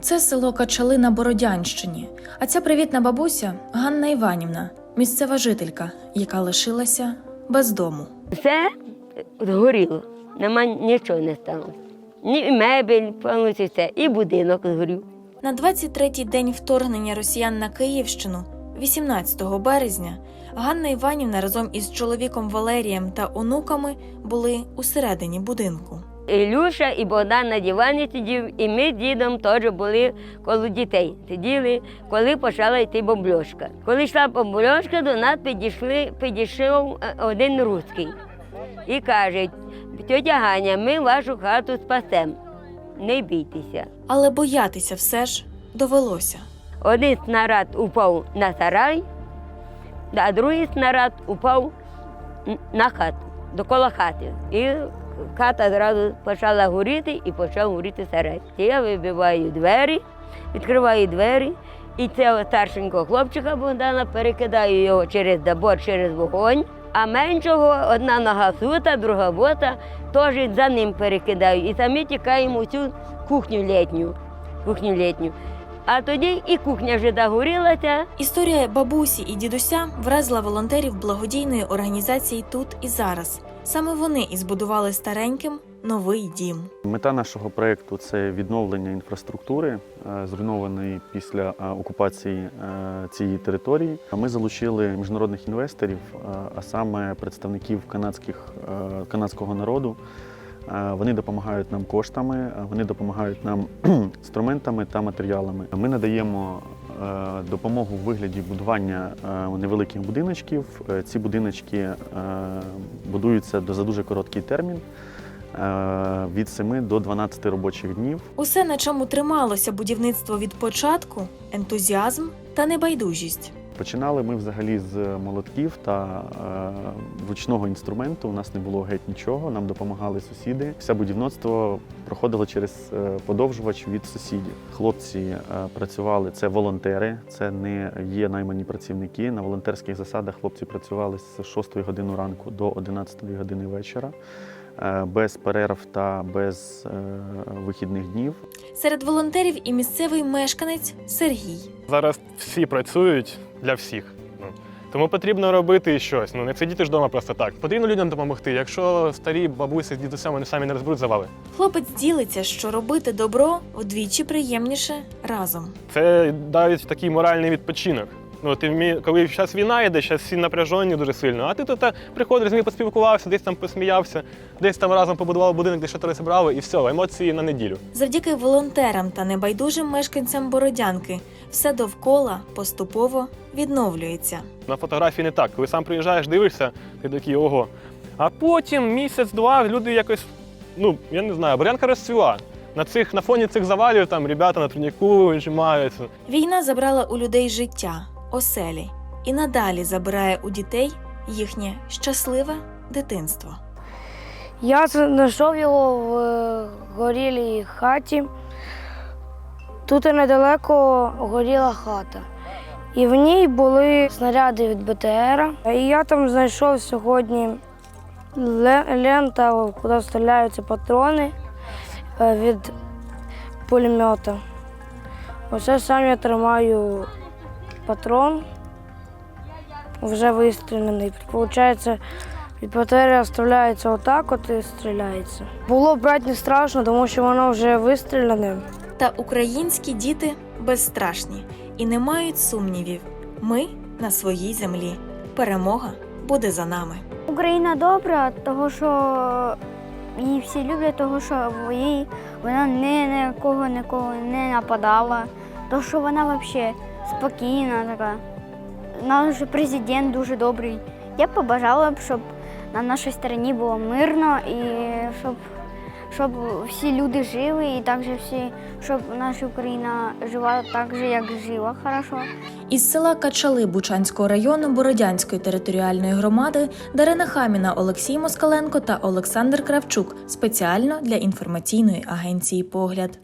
Це село Качали на Бородянщині. А ця привітна бабуся Ганна Іванівна, місцева жителька, яка лишилася без дому. Все згоріло, нема нічого не сталося. Ні мебель, повністю все, і будинок згорів. На 23-й день вторгнення росіян на Київщину, 18 березня, Ганна Іванівна разом із чоловіком Валерієм та онуками були усередині будинку. Ілюша і Богдан на дивані сидів, і ми з дідом теж були коло дітей. Сиділи, коли почала йти бомбльошка. Коли йшла бомбльошка, до нас підійшли, підійшов е, один русський і каже, тетя Ганя, ми вашу хату спасемо. Не бійтеся. Але боятися все ж довелося. Один снаряд упав на сарай, а другий снаряд упав на хату, довкола хати. І хата зразу почала горіти і почав горіти сарай. Я вибиваю двері, відкриваю двері, і цього старшенького хлопчика Богдана перекидаю його через забор, через вогонь. А меншого одна нога сута, друга бота, теж за ним перекидаю. І самі тікаємо в цю кухню літню. Кухню літню. А тоді і кухня вже догорілася. Історія бабусі і дідуся вразила волонтерів благодійної організації тут і зараз. Саме вони і збудували стареньким новий дім. Мета нашого проєкту це відновлення інфраструктури, е, зруйнованої після е, окупації е, цієї території. Ми залучили міжнародних інвесторів, а саме представників канадських, канадського народу. Е, Вони допомагають нам коштами, е, вони допомагають нам інструментами та матеріалами. Ми надаємо е, допомогу в вигляді будування невеликих будиночків. Ці будиночки будуються за дуже короткий термін від 7 до 12 робочих днів. Усе, на чому трималося будівництво від початку, ентузіазм та небайдужість. Починали ми взагалі з молотків та е, ручного інструменту. У нас не було геть нічого. Нам допомагали сусіди. Все будівництво проходило через е, подовжувач від сусідів. Хлопці е, працювали це волонтери, це не є наймані працівники. На волонтерських засадах хлопці працювали з 6 години ранку до 11 години вечора. Е, Без перерв та без е, вихідних днів. Серед волонтерів і місцевий мешканець Сергій. Зараз всі працюють для всіх. Ну, тому потрібно робити щось. Ну не сидіти ж вдома просто так. Потрібно людям допомогти. Якщо старі бабусі з дідусями вони самі не розберуть завали. Хлопець ділиться, що робити добро вдвічі приємніше разом. Це навіть такий моральний відпочинок. Ну, ти вмі... коли зараз війна йде, зараз всі напряжені дуже сильно, а ти тут приходиш з ними поспілкувався, десь там посміявся, десь там разом побудував будинок, де що зібрали, і все, емоції на неділю. Завдяки волонтерам та небайдужим мешканцям Бородянки все довкола поступово відновлюється. На фотографії не так. Коли сам приїжджаєш, дивишся, ти такий ого. А потім місяць-два люди якось, ну я не знаю, Борянка розцвіла. На цих на фоні цих завалів там ребята на турніку віджимаються. Війна забрала у людей життя, оселі і надалі забирає у дітей їхнє щасливе дитинство. Я знайшов його в е, горілій хаті. Тут недалеко горіла хата. І в ній були снаряди від БТР. І я там знайшов сьогодні ле- лента, куди стріляються патрони е, від пулемета. Оце сам я тримаю патрон, вже вистріляний. Получається, від батареї вставляється отак, от і стріляється. Було брати не страшно, тому що воно вже вистріляне. Та українські діти безстрашні і не мають сумнівів. Ми на своїй землі. Перемога буде за нами. Україна добра, того що її всі люблять, того що вона ні на кого нікого не нападала, того що вона взагалі спокійна така. Наш президент дуже добрий. Я б побажала щоб на нашій стороні було мирно і щоб, щоб всі люди жили, і також всі, щоб наша Україна жила так же, як жила хорошо. Із села Качали Бучанського району Бородянської територіальної громади Дарина Хаміна, Олексій Москаленко та Олександр Кравчук спеціально для інформаційної агенції Погляд.